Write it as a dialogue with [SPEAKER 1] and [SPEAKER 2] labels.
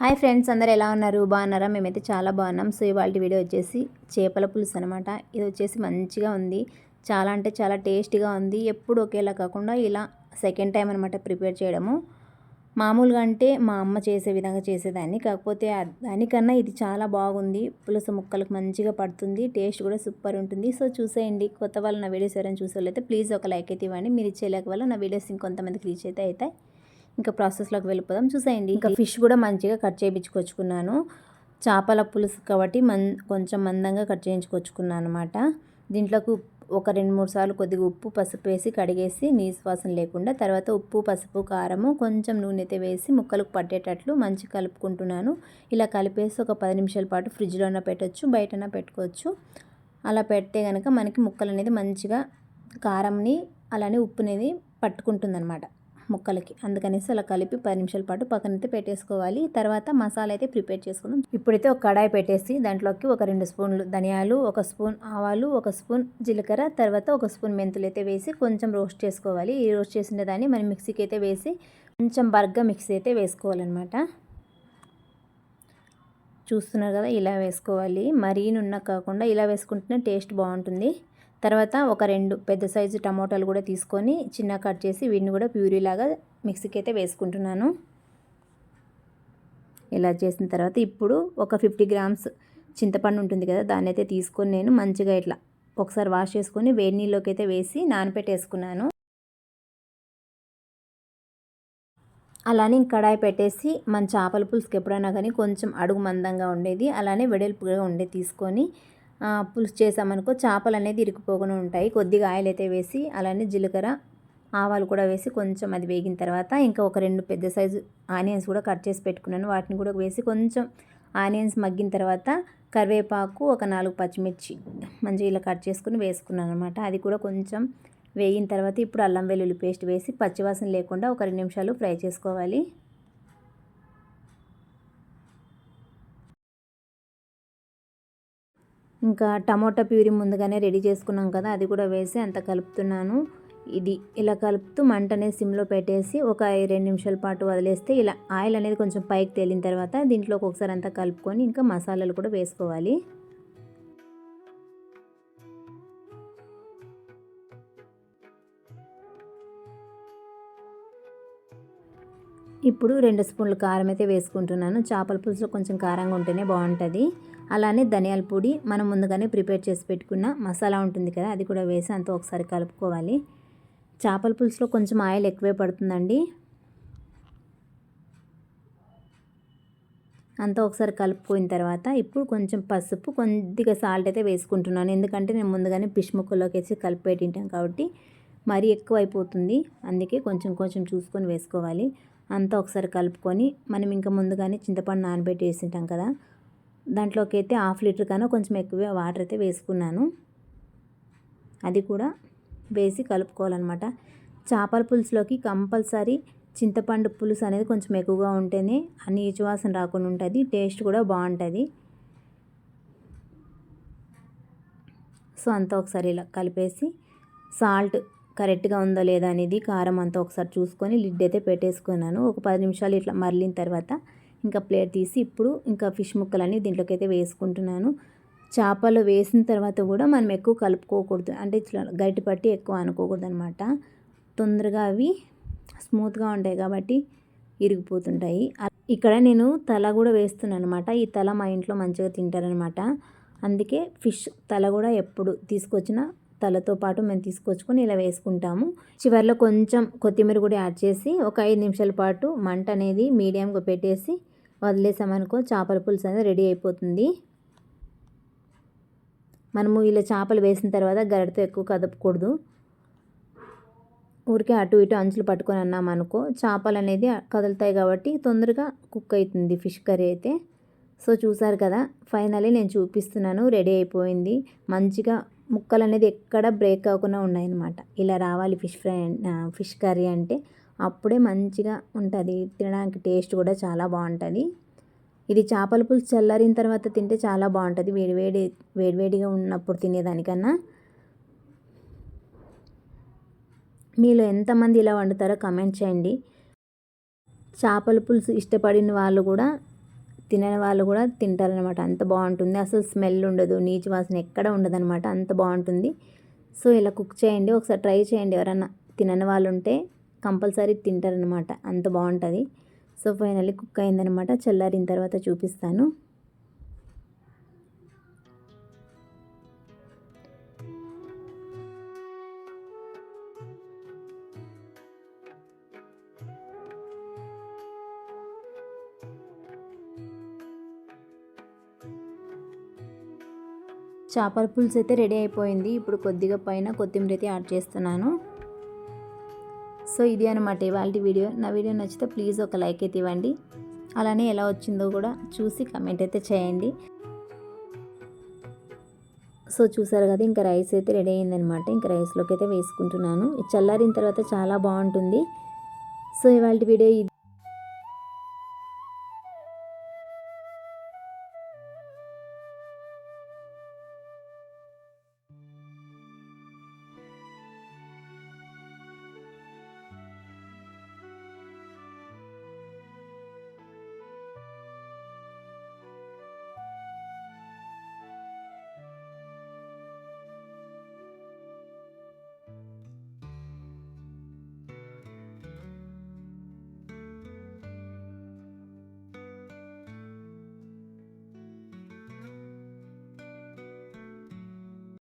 [SPEAKER 1] Hi friends అందరు ఎలా ఉన్నారు? బాగున్నారా? మేమైతే చాలా బాగున్నాం. సో ఇవాళ వీడియో వచ్చేసి చేపల పులుసు అనమాట ఇది వచ్చేసి మంచిగా ఉంది. చాలా అంటే చాలా టేస్టీగా ఉంది. ఎప్పుడు ఒకేలా కాకుండా ఇలా సెకండ్ టైం అనమాట ప్రిపేర్ చేయడము. మామూలుగా అంటే మా అమ్మ చేసే విధంగా చేసేదాన్ని. కాకపోతే దానికన్నా ఇది చాలా బాగుంది. పులుసు ముక్కలకు మంచిగా పడుతుంది. టేస్ట్ కూడా సూపర్ ఉంటుంది. సో చూసేయండి. కొత్త వాళ్ళు నా వీడియోస్ ఎవరైనా చూసేవాళ్ళైతే ప్లీజ్ ఒక లైక్ అయితే ఇవ్వండి. మీరు ఇచ్చే లైక్ వల్ల నా వీడియోస్ ఇంకొంతమందికి రీచ్ అయితే అవుతాయి. ఇంకా ప్రాసెస్లోకి వెళ్ళిపోదాం. చూసేయండి. ఇంకా ఫిష్ కూడా మంచిగా కట్ చేయించుకొచ్చుకున్నాను. చేపల పులుసు కాబట్టి మన్ కొంచెం మందంగా కట్ చేయించుకొచ్చుకున్నాను అనమాట దీంట్లోకి ఒక రెండు మూడు సార్లు కొద్దిగా ఉప్పు పసుపు వేసి కడిగేసి నీసు వాసన లేకుండా తర్వాత ఉప్పు పసుపు కారము కొంచెం నూనె అయితే వేసి ముక్కలకు పట్టేటట్లు మంచి కలుపుకుంటున్నాను. ఇలా కలిపేసి ఒక పది నిమిషాల పాటు ఫ్రిడ్జ్లోనే పెట్టవచ్చు బయటన పెట్టుకోవచ్చు. అలా పెడితే కనుక మనకి ముక్కలు అనేది మంచిగా కారంని అలానే ఉప్పు అనేది పట్టుకుంటుంది అనమాట ముక్కలకి. అందుకనేసి అలా కలిపి పది నిమిషాల పాటు పక్కనైతే పెట్టేసుకోవాలి. తర్వాత మసాలా అయితే ప్రిపేర్ చేసుకుందాం. ఇప్పుడైతే ఒక కడాయి పెట్టేసి దాంట్లోకి ఒక రెండు స్పూన్లు ధనియాలు ఒక స్పూన్ ఆవాలు ఒక స్పూన్ జీలకర్ర తర్వాత ఒక స్పూన్ మెంతులు అయితే వేసి కొంచెం రోస్ట్ చేసుకోవాలి. ఈ రోస్ట్ చేసిన దాన్ని మనం మిక్సీకి అయితే వేసి కొంచెం బర్గా మిక్సీ అయితే వేసుకోవాలన్నమాట. చూస్తున్నారు కదా ఇలా వేసుకోవాలి. మరీ నున్న కాకుండా ఇలా వేసుకుంటేనే టేస్ట్ బాగుంటుంది. తర్వాత ఒక రెండు పెద్ద సైజు టమోటాలు కూడా తీసుకొని చిన్న కట్ చేసి వీటిని కూడా ప్యూరీలాగా మిక్సీకి అయితే వేసుకుంటున్నాను. ఇలా చేసిన తర్వాత ఇప్పుడు ఒక ఫిఫ్టీ గ్రామ్స్ చింతపండు ఉంటుంది కదా దాన్ని అయితే తీసుకొని నేను మంచిగా ఇట్లా ఒకసారి వాష్ చేసుకొని వేడి నీళ్ళలోకి అయితే వేసి నానపెట్టేసుకున్నాను. అలానే కడాయి పెట్టేసి మన చేపల పులుసుకి ఎప్పుడైనా కానీ కొంచెం అడుగు మందంగా ఉండేది అలానే వెడల్పుగా ఉండే తీసుకొని పులుసు చేసామనుకో చేపలు అనేది ఇరికిపోకుండా ఉంటాయి. కొద్దిగా ఆయిల్ అయితే వేసి అలానే జీలకర్ర ఆవాలు కూడా వేసి కొంచెం అది వేగిన తర్వాత ఇంకా ఒక రెండు పెద్ద సైజు ఆనియన్స్ కూడా కట్ చేసి పెట్టుకున్నాను. వాటిని కూడా వేసి కొంచెం ఆనియన్స్ మగ్గిన తర్వాత కరివేపాకు ఒక నాలుగు పచ్చిమిర్చి మంచిగా ఇలా కట్ చేసుకుని వేసుకున్నాను అనమాట అది కూడా కొంచెం వేగిన తర్వాత ఇప్పుడు అల్లం వెల్లుల్లి పేస్ట్ వేసి పచ్చివాసన లేకుండా ఒక రెండు నిమిషాలు ఫ్రై చేసుకోవాలి. ఇంకా టమోటా ప్యూరీ ముందుగానే రెడీ చేసుకున్నాం కదా అది కూడా వేసి అంత కలుపుతున్నాను. ఇది ఇలా కలుపుతూ మంటనే సిమ్లో పెట్టేసి ఒక రెండు నిమిషాల పాటు వదిలేస్తే ఇలా ఆయిల్ అనేది కొంచెం పైకి తేలిన తర్వాత దీంట్లో ఒకసారి అంతా కలుపుకొని ఇంకా మసాలాలు కూడా వేసుకోవాలి. ఇప్పుడు రెండు స్పూన్లు కారం అయితే వేసుకుంటున్నాను. చేపల పులుసు కొంచెం కారంగా ఉంటేనే బాగుంటుంది. అలానే ధనియాల పొడి మనం ముందుగానే ప్రిపేర్ చేసి పెట్టుకున్న మసాలా ఉంటుంది కదా అది కూడా వేసి అంతా ఒకసారి కలుపుకోవాలి. చేపల పులుసులో కొంచెం ఆయిల్ ఎక్కువే పడుతుందండి. అంతా ఒకసారి కలుపుకోయిన తర్వాత ఇప్పుడు కొంచెం పసుపు కొద్దిగా సాల్ట్ అయితే వేసుకుంటున్నాను. ఎందుకంటే నేను ముందుగానే ఫిష్ ముక్కలోకి వేసి కలిపి తింటాం కాబట్టి మరీ ఎక్కువ అయిపోతుంది అందుకే కొంచెం కొంచెం చూసుకొని వేసుకోవాలి. అంతా ఒకసారి కలుపుకొని మనం ఇంకా ముందుగానే చింతపండు నానబెట్టి వేసింటాం కదా దాంట్లోకి అయితే హాఫ్ లీటర్ కన్నా కొంచెం ఎక్కువ వాటర్ అయితే వేసుకున్నాను. అది కూడా వేసి కలుపుకోవాలన్నమాట. చేపల పులుసులోకి కంపల్సరీ చింతపండు పులుసు అనేది కొంచెం ఎక్కువగా ఉంటేనే ఆ నీచువాసన రాకుండా ఉంటుంది టేస్ట్ కూడా బాగుంటుంది. సో అంతా ఒకసారి ఇలా కలిపేసి సాల్ట్ కరెక్ట్గా ఉందో లేదా అనేది కారం అంతా ఒకసారి చూసుకొని లిడ్ అయితే పెట్టేసుకున్నాను. ఒక పది నిమిషాలు ఇట్లా మరలిన తర్వాత ఇంకా ప్లేట్ తీసి ఇప్పుడు ఇంకా ఫిష్ ముక్కలన్నీ దీంట్లోకి అయితే వేసుకుంటున్నాను. చేపలు వేసిన తర్వాత కూడా మనం ఎక్కువ కలుపుకోకూడదు. అంటే ఇట్లా గట్టి పట్టి ఎక్కువ అనుకోకూడదు అనమాట తొందరగా అవి స్మూత్గా ఉంటాయి కాబట్టి ఇరిగిపోతుంటాయి. ఇక్కడ నేను తల కూడా వేస్తున్నాను అనమాట ఈ తల మా ఇంట్లో మంచిగా తింటారనమాట అందుకే ఫిష్ తల కూడా ఎప్పుడు తీసుకొచ్చినా తలతో పాటు మేము తీసుకొచ్చుకొని ఇలా వేసుకుంటాము. చివరిలో కొంచెం కొత్తిమీర కూడా యాడ్ చేసి ఒక ఐదు నిమిషాల పాటు మంట అనేది మీడియంగా పెట్టేసి వదిలేసామనుకో చేపల పులుసు అనేది రెడీ అయిపోతుంది. మనము ఇలా చేపలు వేసిన తర్వాత గరిటతో ఎక్కువ కదపకూడదు. ఊరికే అటు ఇటు అంచులు పట్టుకొని అన్నాం అనుకో చేపలు అనేది కదులుతాయి కాబట్టి తొందరగా కుక్ అవుతుంది ఫిష్ కర్రీ అయితే. సో చూసారు కదా ఫైనలీ నేను చూపిస్తున్నాను రెడీ అయిపోయింది. మంచిగా ముక్కలు అనేది ఎక్కడ బ్రేక్ అవ్వకుండా ఉన్నాయన్నమాట. ఇలా రావాలి ఫిష్ ఫ్రై ఫిష్ కర్రీ అంటే అప్పుడే మంచిగా ఉంటుంది. తినడానికి టేస్ట్ కూడా చాలా బాగుంటుంది. ఇది చేపల పులుసు చల్లారిన తర్వాత తింటే చాలా బాగుంటుంది. వేడివేడి వేడివేడిగా ఉన్నప్పుడు తినేదానికన్నా. మీలో ఎంతమంది ఇలా వండుతారో కమెంట్ చేయండి. చేపల పులుసు ఇష్టపడిన వాళ్ళు కూడా తినని వాళ్ళు కూడా తింటారనమాట అంత బాగుంటుంది. అసలు స్మెల్ ఉండదు. నీచు వాసన ఎక్కడ ఉండదన్నమాట. అంత బాగుంటుంది. సో ఇలా కుక్ చేయండి. ఒకసారి ట్రై చేయండి. ఎవరన్నా తినని వాళ్ళు ఉంటే కంపల్సరీ తింటారనమాట అంత బాగుంటుంది. సో ఫైనల్లీ కుక్ అయిందనమాట చల్లారిన తర్వాత చూపిస్తాను. చేపల పులుసు అయితే రెడీ అయిపోయింది. ఇప్పుడు కొద్దిగా పైన కొత్తిమీర అయితే యాడ్ చేస్తున్నాను. సో ఇది అనమాట ఇవాళ వీడియో. నా వీడియో నచ్చితే ప్లీజ్ ఒక లైక్ అయితే ఇవ్వండి. అలానే ఎలా వచ్చిందో కూడా చూసి కమెంట్ అయితే చేయండి. సో చూసారు కదా ఇంకా రైస్ అయితే రెడీ అయిందనమాట ఇంకా రైస్లోకి అయితే వేసుకుంటున్నాను. చల్లారిన తర్వాత చాలా బాగుంటుంది. సో ఇవాళ వీడియో ఇది.